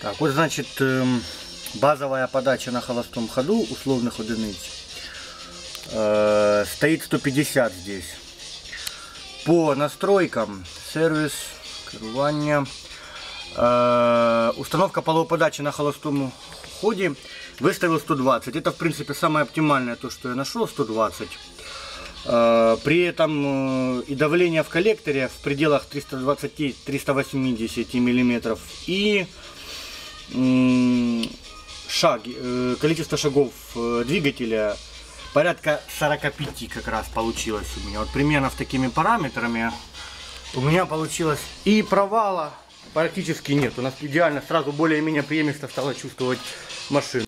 Так, вот значит базовая подача на холостом ходу условных единиц э, стоит 150 здесь. По настройкам сервис, керування, э, установка половоподачи на холостом ходе выставил 120. Это в принципе самое оптимальное то, что я нашел, 120. Э, При этом и давление в коллекторе в пределах 320-380 миллиметров и м, шаг, э, количество шагов э, двигателя порядка 45 как раз получилось у меня. Вот примерно с такими параметрами у меня получилось и провала практически нет. У нас идеально сразу более-менее преемисто стало чувствовать машину.